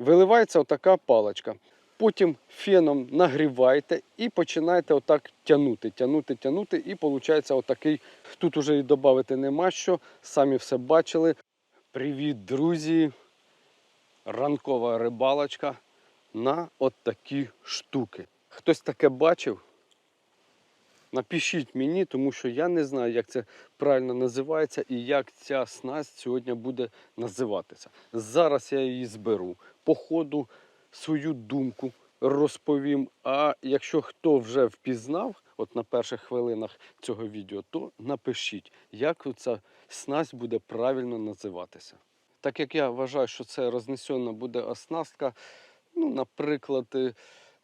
виливається отака паличка. Потім феном нагріваєте і починаєте отак тягнути, тягнути, тягнути, і виходить отакий. Тут уже і додати нема що, самі все бачили. Привіт, друзі! Ранкова рибалочка на от такі штуки. Хтось таке бачив? Напишіть мені, тому що я не знаю, як це правильно називається і як ця снасть сьогодні буде називатися. Зараз я її зберу. По ходу свою думку розповім. А якщо хто вже впізнав, от на перших хвилинах цього відео, то напишіть, як ця снасть буде правильно називатися. Так як я вважаю, що це рознесена буде оснастка, ну, наприклад,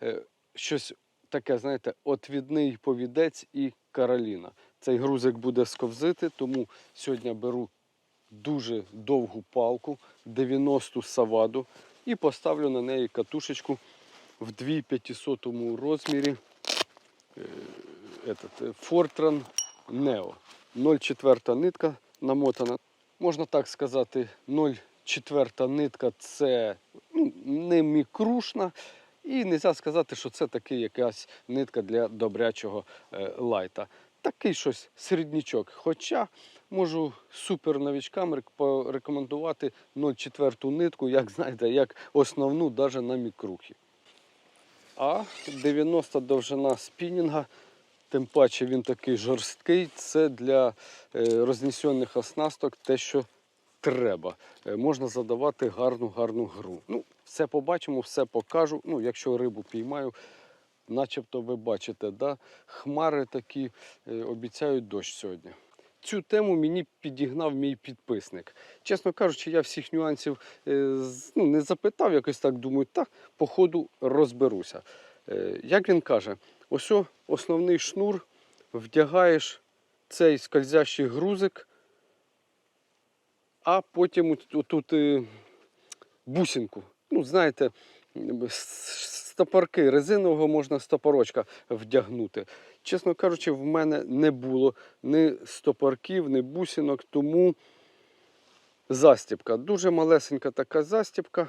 е, щось таке, знаєте, отвідний повідець і Кароліна. Цей грузик буде сковзити, тому сьогодні беру дуже довгу палку, 90 саваду, і поставлю на неї катушечку в 2500 розмірі. е, е, Fortran Neo. 0,4 нитка намотана. Можна так сказати, 0,4 нитка це ну, не мікрушна. І не можна сказати, що це такий якась нитка для добрячого е, лайта. Такий щось середнячок. Хоча можу супер новичкам порекомендувати 0,4 нитку, як знаєте, як основну навіть на мікрухі. А 90 довжина спінінга, тим паче він такий жорсткий, це для е, рознесених оснасток те, що треба. Е, Можна задавати гарну гарну гру. Ну, все побачимо, все покажу. Ну, якщо рибу піймаю, начебто ви бачите, да? хмари такі е, обіцяють дощ сьогодні. Цю тему мені підігнав мій підписник. Чесно кажучи, я всіх нюансів е, ну, не запитав, якось так думаю, так, по ходу розберуся. Е, Як він каже, ось основний шнур, вдягаєш цей скользящий грузик, а потім от- тут бусинку. Ну, знаєте, стопорки резинового можна стопорочка вдягнути. Чесно кажучи, в мене не було ні стопорків, ні бусинок, тому застібка. Дуже малесенька така застібка.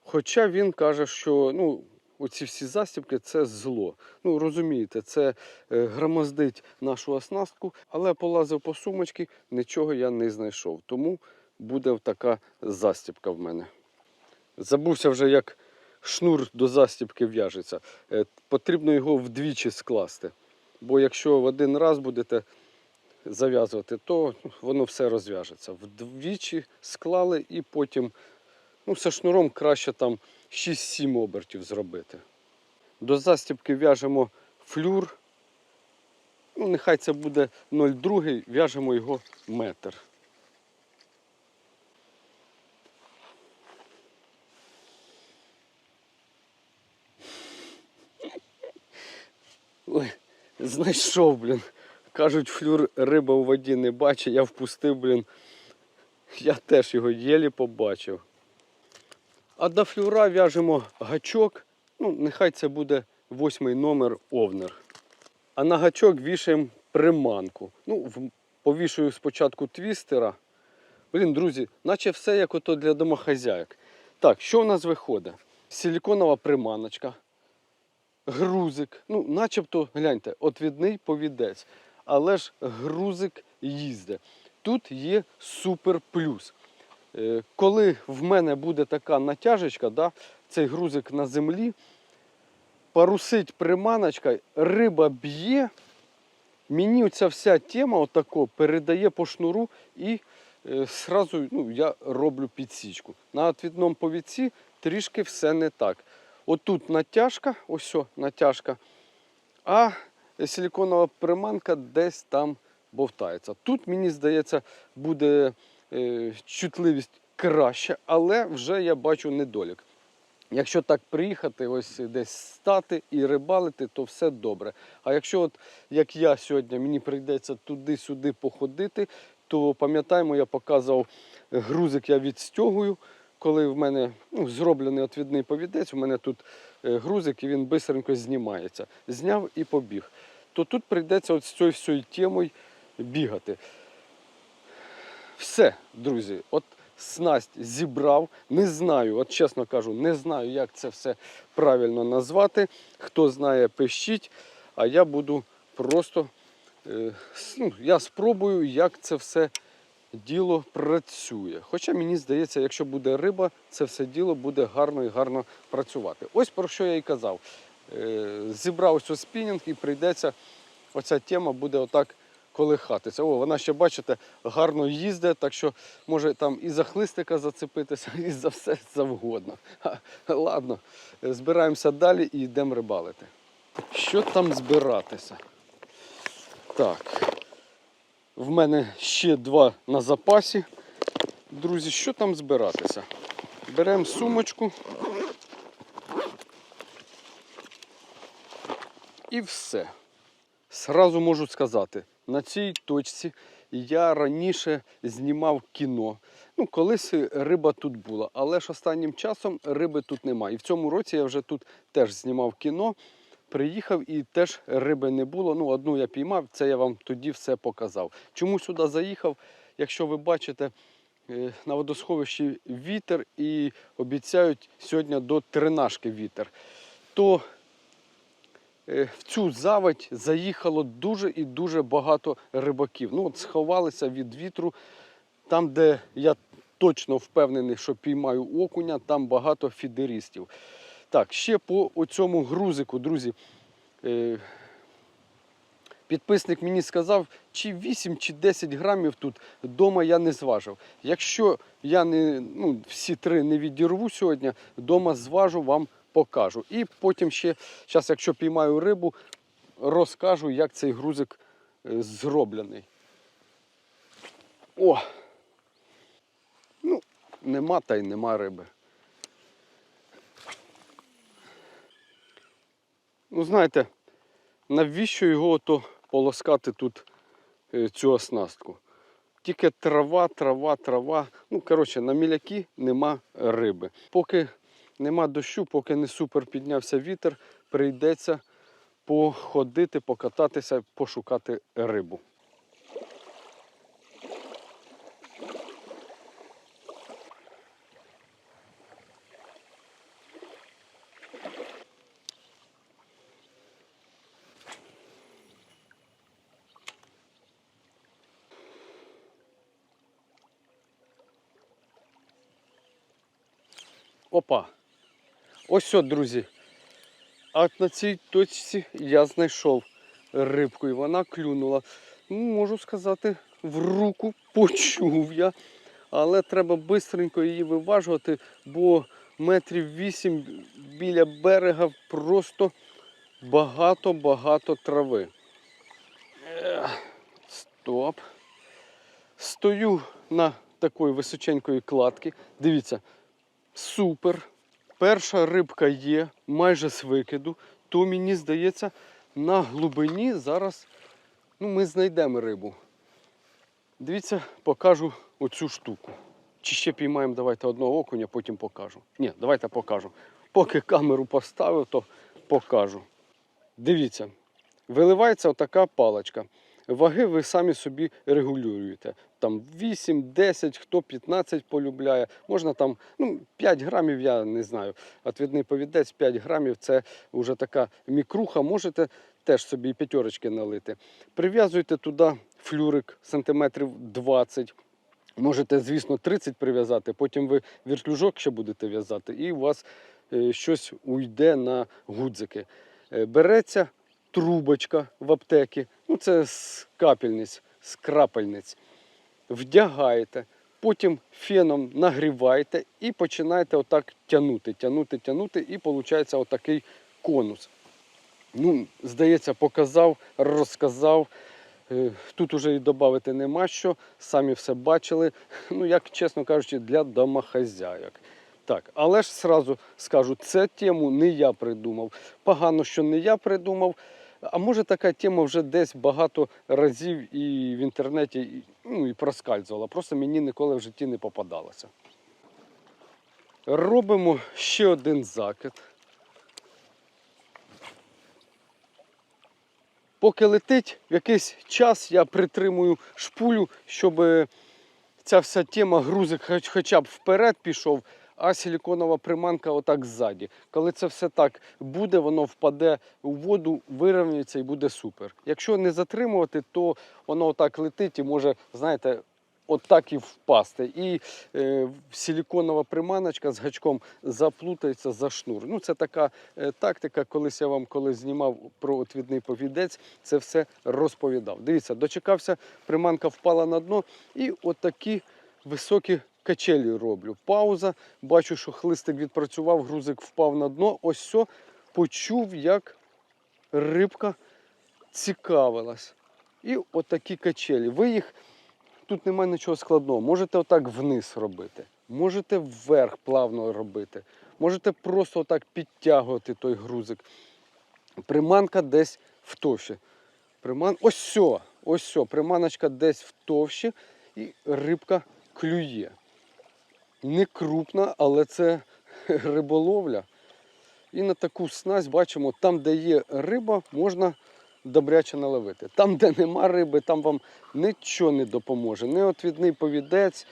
Хоча він каже, що ну, оці всі застібки це зло. Ну, розумієте, це е, громоздить нашу оснастку, але полазив по сумочці, нічого я не знайшов. Тому буде така застібка в мене. Забувся вже, як шнур до застібки в'яжеться. Е, Потрібно його вдвічі скласти. Бо якщо в один раз будете зав'язувати, то воно все розв'яжеться. Вдвічі склали і потім ну, все шнуром краще там 6-7 обертів зробити. До застібки в'яжемо флюр. Ну, нехай це буде 0,2, в'яжемо його метр. Ой, знайшов, блін. Кажуть, флюр риба у воді не бачить, я впустив, блін. Я теж його єлі побачив. А до флюра в'яжемо гачок. Ну, нехай це буде восьмий номер овнер. А на гачок вішаємо приманку. Ну, повішую спочатку твістера. Блін, друзі, наче все як ото для домохазяїк. Так, що в нас виходить? Силіконова приманочка, грузик. Ну, начебто, гляньте, отвідний повідець. Але ж грузик їзде. Тут є супер плюс. Е, Коли в мене буде така натяжечка, да, цей грузик на землі, парусить приманочка, риба б'є, мені ця вся тема отако передає по шнуру і е, ну, я роблю підсічку. На отвідному повідці трішки все не так. Отут натяжка, ось натяжка, а силіконова приманка десь там бовтається. Тут, мені здається, буде е, чутливість краща, але вже я бачу недолік. Якщо так приїхати, ось десь стати і рибалити, то все добре. А якщо, от як я сьогодні, мені прийдеться туди-сюди походити, то пам'ятаємо, я показував грузик, я відстягую. Коли в мене ну, зроблений отвідний повідець, у мене тут е, грузик і він бистренько знімається. Зняв і побіг. То тут прийдеться от з цією всією темою бігати. Все, друзі, от снасть зібрав. Не знаю, от чесно кажу, не знаю, як це все правильно назвати. Хто знає, пишіть, а я буду просто. е, ну, я спробую, як це все діло працює. Хоча мені здається, якщо буде риба, це все діло буде гарно і гарно працювати. Ось про що я і казав. Е, Зібрав ось спінінг і прийдеться, оця тема буде отак колихатися. О, вона ще, бачите, гарно їздить, так що може там і за хлистика зацепитися, і за все завгодно. Ладно, збираємося далі і йдемо рибалити. Що там збиратися? Так. В мене ще два на запасі. Друзі, що там збиратися? Беремо сумочку. І все. Сразу можу сказати, на цій точці я раніше знімав кіно. Ну, колись риба тут була, але ж останнім часом риби тут немає. І в цьому році я вже тут теж знімав кіно. Приїхав і теж риби не було. Ну, одну я піймав, це я вам тоді все показав. Чому сюди заїхав? Якщо ви бачите, е, на водосховищі вітер і обіцяють сьогодні до тринашки вітер, то е, в цю заводь заїхало дуже і дуже багато рибаків. Ну, от сховалися від вітру. Там, де я точно впевнений, що піймаю окуня, там багато фідерістів. Так, ще по цьому грузику, друзі. Е, Підписник мені сказав, чи 8, чи 10 грамів тут вдома я не зважив. Якщо я не, ну, всі три не відірву сьогодні, вдома зважу, вам покажу. І потім ще, зараз, якщо піймаю рибу, розкажу, як цей грузик е, зроблений. О! Ну, нема та й нема риби. Ну, знаєте, навіщо його ото полоскати тут е, цю оснастку? Тільки трава, трава, трава. Ну, коротше, на міляки нема риби. Поки нема дощу, поки не супер піднявся вітер, прийдеться походити, покататися, пошукати рибу. Опа. Ось що, друзі. А на цій точці я знайшов рибку і вона клюнула. Ну, можу сказати, в руку почув я. Але треба швидко її виважувати, бо метрів вісім біля берега просто багато-багато трави. Стоп. Стою на такої височенької кладки. Дивіться, Супер. Перша рибка є майже з викиду, то мені здається, на глибині зараз ну, ми знайдемо рибу. Дивіться, покажу оцю штуку. Чи ще піймаємо, давайте одного окуня, потім покажу. Ні, давайте покажу. Поки камеру поставив, то покажу. Дивіться, виливається отака паличка. Ваги ви самі собі регулюєте. Там 8, 10, хто 15 полюбляє. Можна там ну, 5 грамів, я не знаю. Отвідний повідець 5 грамів це вже така мікруха. Можете теж собі п'ятерочки налити. Прив'язуйте туди флюрик сантиметрів 20. Можете, звісно, 30 прив'язати, потім ви віртлюжок ще будете в'язати, і у вас е, щось уйде на гудзики. Е, Береться трубочка в аптекі, ну це з капельниць, з крапельниць. Вдягаєте, потім феном нагріваєте і починаєте отак тягнути, тягнути, тягнути, і виходить отакий конус. Ну, здається, показав, розказав. Е, Тут уже і додати нема що, самі все бачили. Ну, як чесно кажучи, для домохазяйок. Так, але ж сразу скажу, це тему не я придумав. Погано, що не я придумав. А може така тема вже десь багато разів і в інтернеті ну, і проскальзувала. Просто мені ніколи в житті не попадалося. Робимо ще один закид. Поки летить, в якийсь час я притримую шпулю, щоб ця вся тема грузик хоч, хоча б вперед пішов, а силіконова приманка отак ззаді. Коли це все так буде, воно впаде у воду, вирівнюється і буде супер. Якщо не затримувати, то воно отак летить і може, знаєте, отак і впасти. І е, силіконова приманочка з гачком заплутається за шнур. Ну, це така е, тактика. Колись я вам коли знімав про отвідний повідець, це все розповідав. Дивіться, дочекався, приманка впала на дно, і отакі високі качелі роблю. Пауза. Бачу, що хлистик відпрацював, грузик впав на дно. Ось все почув, як рибка цікавилась. І отакі качелі. Ви їх тут немає нічого складного. Можете отак вниз робити, можете вверх плавно робити, можете просто отак підтягувати той грузик. Приманка десь в товщі. Приман... Ось все, ось все. Приманочка десь в товщі і рибка клює. Не крупна, але це риболовля. І на таку снасть бачимо, там, де є риба, можна добряче наловити. Там, де нема риби, там вам нічого не допоможе. Не отвідний повідець.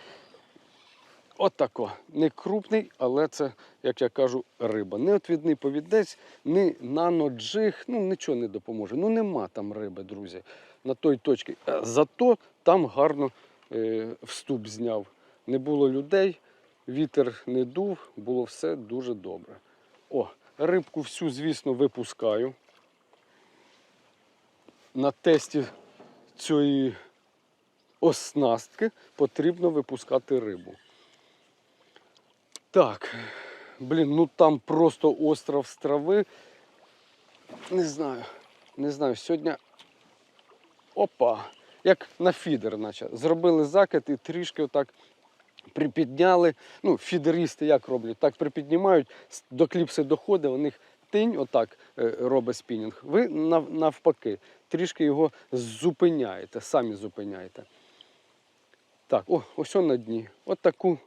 Отако. Не крупний, але це, як я кажу, риба. Не отвідний повідець, не наноджиг, ну нічого не допоможе. Ну нема там риби, друзі, на той точці. Зато там гарно е, вступ зняв. Не було людей, вітер не дув, було все дуже добре. О, рибку всю, звісно, випускаю. На тесті цієї оснастки потрібно випускати рибу. Так, блін, ну там просто остров з трави. Не знаю, не знаю, сьогодні. Опа! Як на фідер, наче. Зробили закид і трішки отак припідняли. Ну, фідеристи як роблять? Так припіднімають, до кліпси доходить, у них тинь отак е, робить спінінг. Ви навпаки, трішки його зупиняєте, самі зупиняєте. Так, о, ось на дні. От таку.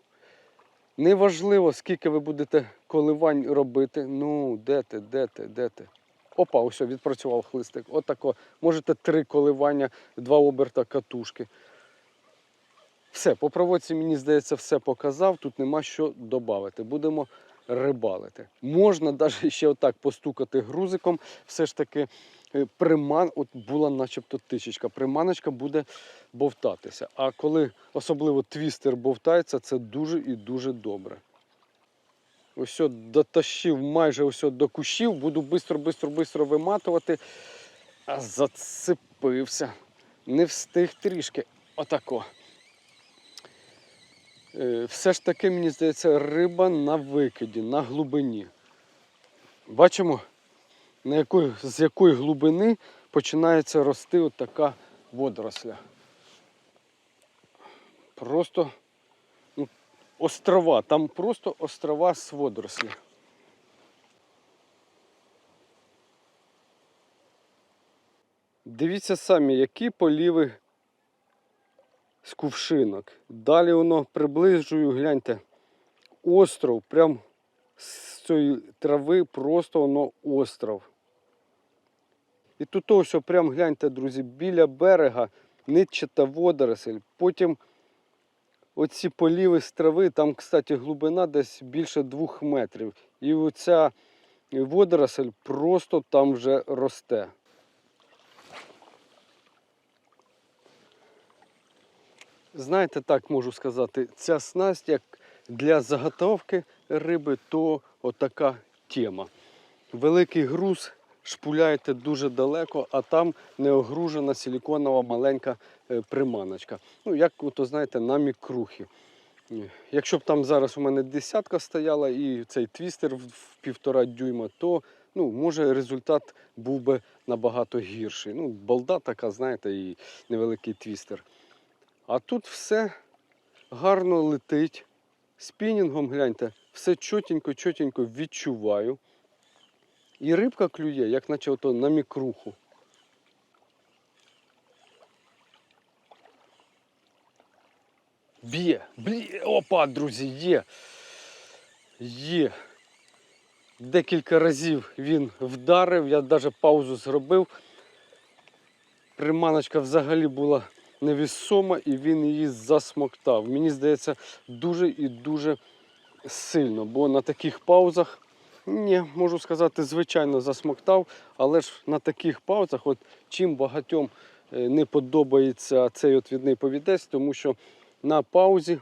Неважливо, скільки ви будете коливань робити. Ну, де ти, де ти, де ти? Опа, ось відпрацював хлистик. Отако. Можете три коливання, два оберта катушки. Все, по проводці, мені здається, все показав. Тут нема що додати. Будемо рибалити. Можна навіть ще отак постукати грузиком. Все ж таки, е, приман, от була начебто тичечка. Приманочка буде бовтатися. А коли особливо твістер бовтається, це дуже і дуже добре. Ось дотащив майже ось до кущів, буду бистро, бистро, бистро виматувати. А зацепився. Не встиг трішки. Отако. Е, Все ж таки, мені здається, риба на викиді, на глибині. Бачимо, на якої, з якої глибини починається рости от така водоросля. Просто ну, острова, там просто острова з водорослі. Дивіться самі, які поліви з кувшинок. Далі воно приближую, гляньте, остров, прям з цієї трави просто воно остров. І тут ось прям гляньте, друзі, біля берега нитчата водоросль. Потім оці поліви з трави, там, кстати, глибина десь більше двох метрів. І оця водоросль просто там вже росте. Знаєте, так можу сказати, ця снасть як для заготовки риби, то отака тема. Великий груз шпуляєте дуже далеко, а там неогружена силіконова маленька е, приманочка. Ну, як то знаєте, на мікрухи. Е, Якщо б там зараз у мене десятка стояла і цей твістер в півтора дюйма, то ну, може результат був би набагато гірший. Ну, балда така, знаєте, і невеликий твістер. А тут все гарно летить. Спінінгом, гляньте, все чотенько, чотенько відчуваю. І рибка клює, як наче ото на мікруху. Б'є, б'є, опа, друзі, є. Є. Декілька разів він вдарив, я навіть паузу зробив. Приманочка взагалі була невісома і він її засмоктав. Мені здається, дуже і дуже сильно, бо на таких паузах, ні, можу сказати, звичайно засмоктав, але ж на таких паузах, от чим багатьом е, не подобається цей отвідний повідець, тому що на паузі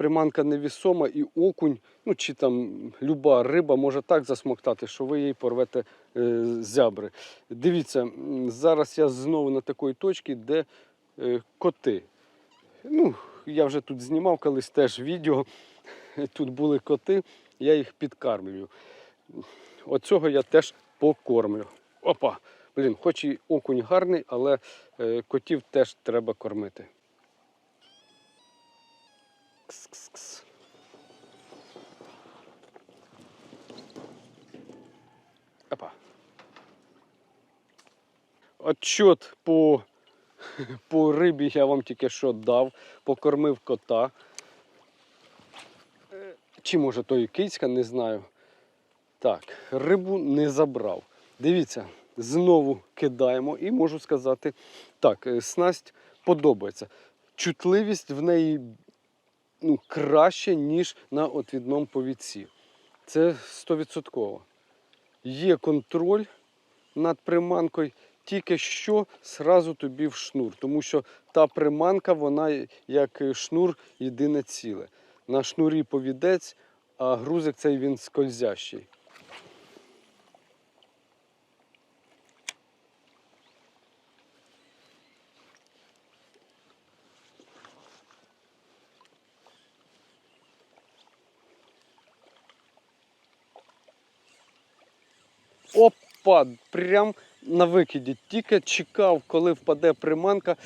приманка невісома і окунь, ну чи там люба риба може так засмоктати, що ви її порвете е, зябри. Дивіться, зараз я знову на такій точці, де коти. Ну, я вже тут знімав колись теж відео. Тут були коти, я їх підкармлюю. Оцього я теж покормлю. Опа! Блін, хоч і окунь гарний, але е, котів теж треба кормити. Кс-кс-кс. Опа. Отчет по, по рибі я вам тільки що дав, покормив кота. Чи може то і кицька, не знаю. Так, рибу не забрав. Дивіться, знову кидаємо і можу сказати, так, е, снасть подобається. Чутливість в неї ну, краще, ніж на отвідному повідці. Це 100%. Є контроль над приманкою, тільки що сразу тобі в шнур. Тому що та приманка, вона як шнур єдине ціле. На шнурі повідець, а грузик цей він скользящий. Опа! Прям на викиді. Тільки чекав, коли впаде приманка,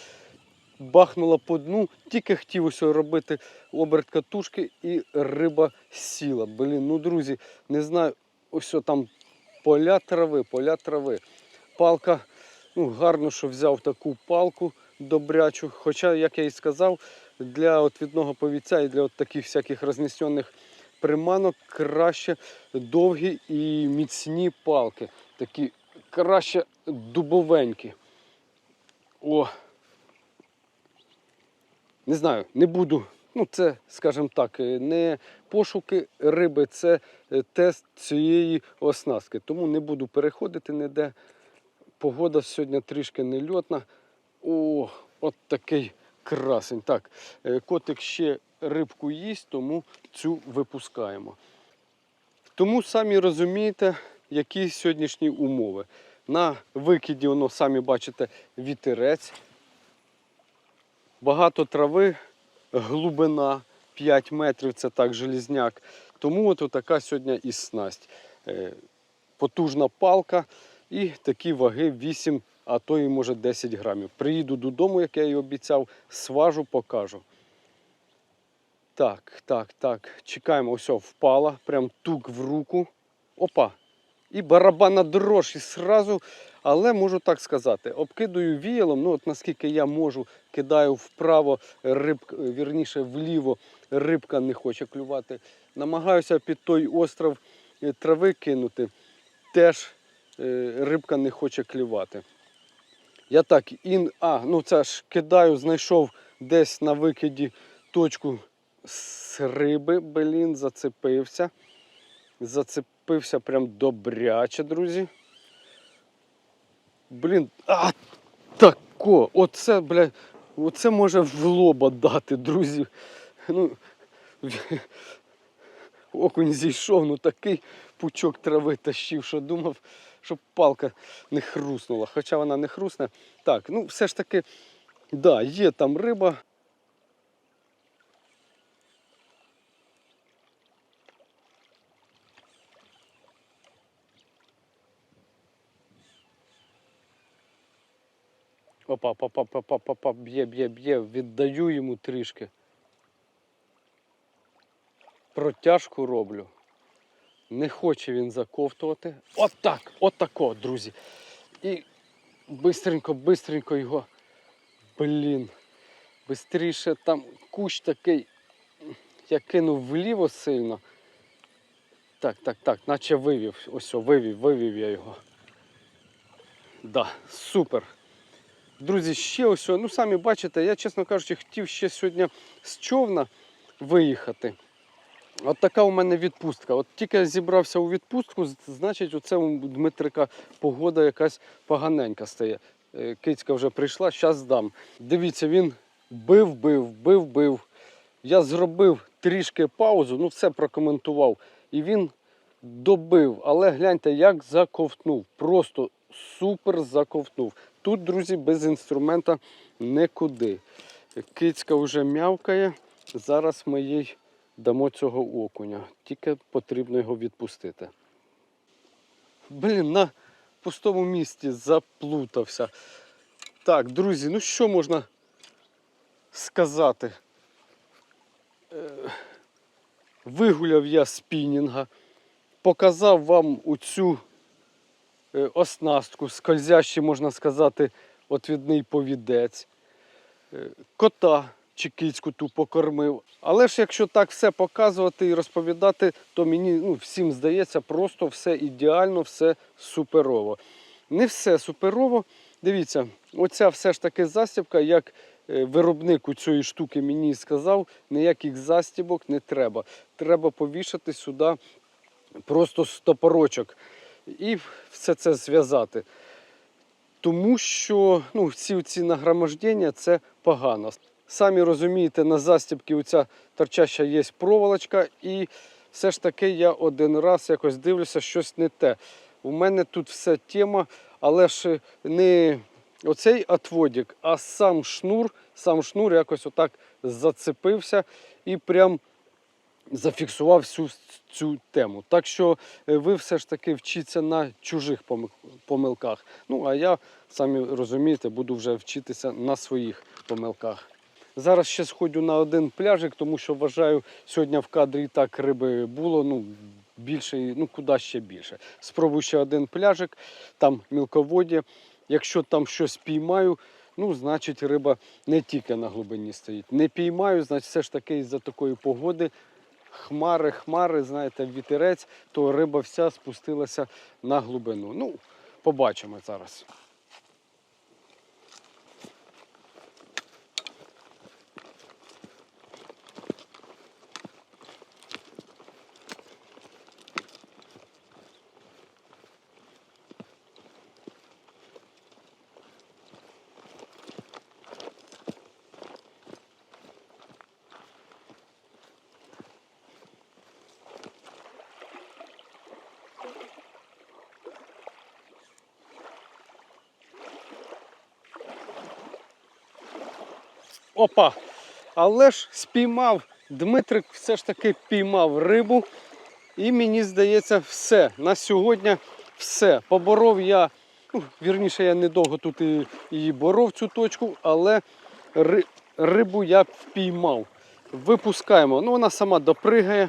бахнула по дну, тільки хотів ось робити оберт катушки і риба сіла. Блін, ну друзі, не знаю, ось там поля трави, поля трави. Палка, ну гарно, що взяв таку палку добрячу. Хоча, як я і сказав, для отвідного повіця і для от таких всяких рознесених приманок краще довгі і міцні палки. Такі краще дубовенькі. О! Не знаю, не буду. Ну, це, скажімо так, е, не пошуки риби, це е, тест цієї оснастки. Тому не буду переходити ніде. Погода сьогодні трішки нельотна. О, от такий красень. Так, е, котик ще рибку їсть, тому цю випускаємо. Тому самі розумієте, які сьогоднішні умови. На викиді, воно самі бачите, вітерець. Багато трави, глибина 5 метрів, це так желізняк. Тому от така сьогодні і снасть. Е, Потужна палка і такі ваги 8, а то і може 10 грамів. Приїду додому, як я і обіцяв, сважу, покажу. Так, так, так. Чекаємо, ось впала, прям тук в руку. Опа. І барабанна дрож, і сразу, але можу так сказати, обкидаю віялом, ну от наскільки я можу, кидаю вправо, рибка, вірніше вліво, рибка не хоче клювати. Намагаюся під той остров е, трави кинути, теж е, рибка не хоче клювати. Я так, ін, а, ну це ж кидаю, знайшов десь на викиді точку з риби, блін, зацепився. Зацепився прям добряче, друзі. Блін, а тако! Оце, бля, оце може в лоба дати, друзі. Ну, окунь зійшов, ну такий пучок трави тащив, що думав, щоб палка не хруснула. Хоча вона не хрусне. Так, ну все ж таки, да, є там риба. Опа, опа, опа, опа, б'є, б'є, б'є, віддаю йому трішки. Протяжку роблю. Не хоче він заковтувати. Отак, отако, друзі. І бистренько, бистренько його. Блін. Бистріше там кущ такий. Я кинув вліво сильно. Так, так, так, наче вивів. Ось, вивів, вивів я його. Да, супер. Друзі, ще ось, ну самі бачите, я, чесно кажучи, хотів ще сьогодні з човна виїхати. От така у мене відпустка. От тільки я зібрався у відпустку, значить, оце у Дмитрика погода якась поганенька стає. Е, Кицька вже прийшла, зараз здам. Дивіться, він бив, бив, бив, бив. Я зробив трішки паузу, ну все прокоментував. І він добив. Але гляньте, як заковтнув. Просто супер заковтнув. Тут, друзі, без інструмента нікуди. Кицька вже м'явкає. Зараз ми їй дамо цього окуня. Тільки потрібно його відпустити. Блін, на пустому місці заплутався. Так, друзі, ну що можна сказати? Е, Вигуляв я спінінга, показав вам оцю оснастку, скользящий, можна сказати, отвідний повідець. Е, Кота чи кицьку ту покормив. Але ж якщо так все показувати і розповідати, то мені ну, всім здається, просто все ідеально, все суперово. Не все суперово. Дивіться, оця все ж таки застібка, як е, виробник у цієї штуки мені сказав, ніяких застібок не треба. Треба повішати сюди просто стопорочок і все це зв'язати. Тому що ну, всі ці нагромождення це погано. Самі розумієте, на застібки оця торчаща є проволочка, і все ж таки я один раз якось дивлюся, щось не те. У мене тут все тема, але ж не оцей отводик, а сам шнур, сам шнур якось отак зацепився і прям зафіксував всю цю тему. Так що е, ви все ж таки вчіться на чужих помилках. Ну а я, самі розумієте, буду вже вчитися на своїх помилках. Зараз ще сходжу на один пляжик, тому що вважаю, сьогодні в кадрі і так риби було. Ну, більше, ну куди ще більше. Спробую ще один пляжик, там мілководдя. Якщо там щось піймаю, ну, значить риба не тільки на глибині стоїть. Не піймаю, значить все ж таки із-за такої погоди. Хмари, хмари, знаєте, вітерець, то риба вся спустилася на глибину. Ну, побачимо зараз. Опа! Але ж спіймав, Дмитрик все ж таки піймав рибу. І мені здається, все. На сьогодні все. Поборов я, ну, вірніше, я недовго тут і, її боров цю точку, але ри, рибу я впіймав. Випускаємо. Ну, вона сама допригає.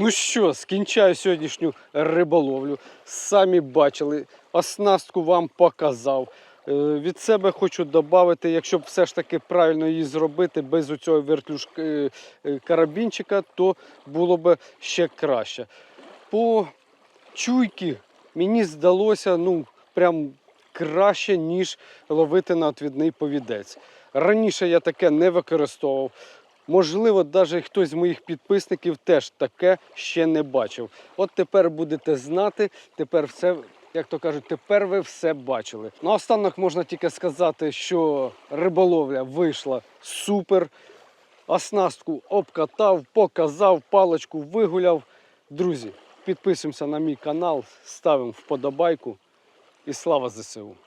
Ну що, скінчаю сьогоднішню риболовлю. Самі бачили, оснастку вам показав. Е, Від себе хочу додати, якщо б все ж таки правильно її зробити без цього вертлюжка е, е, карабінчика, то було б ще краще. По чуйки мені здалося ну, прям краще, ніж ловити на отвідний повідець. Раніше я таке не використовував. Можливо, навіть хтось з моїх підписників теж таке ще не бачив. От тепер будете знати, тепер все, як то кажуть, тепер ви все бачили. Наостанок можна тільки сказати, що риболовля вийшла супер. Оснастку обкатав, показав, паличку вигуляв. Друзі, підписуємося на мій канал, ставимо вподобайку і слава ЗСУ!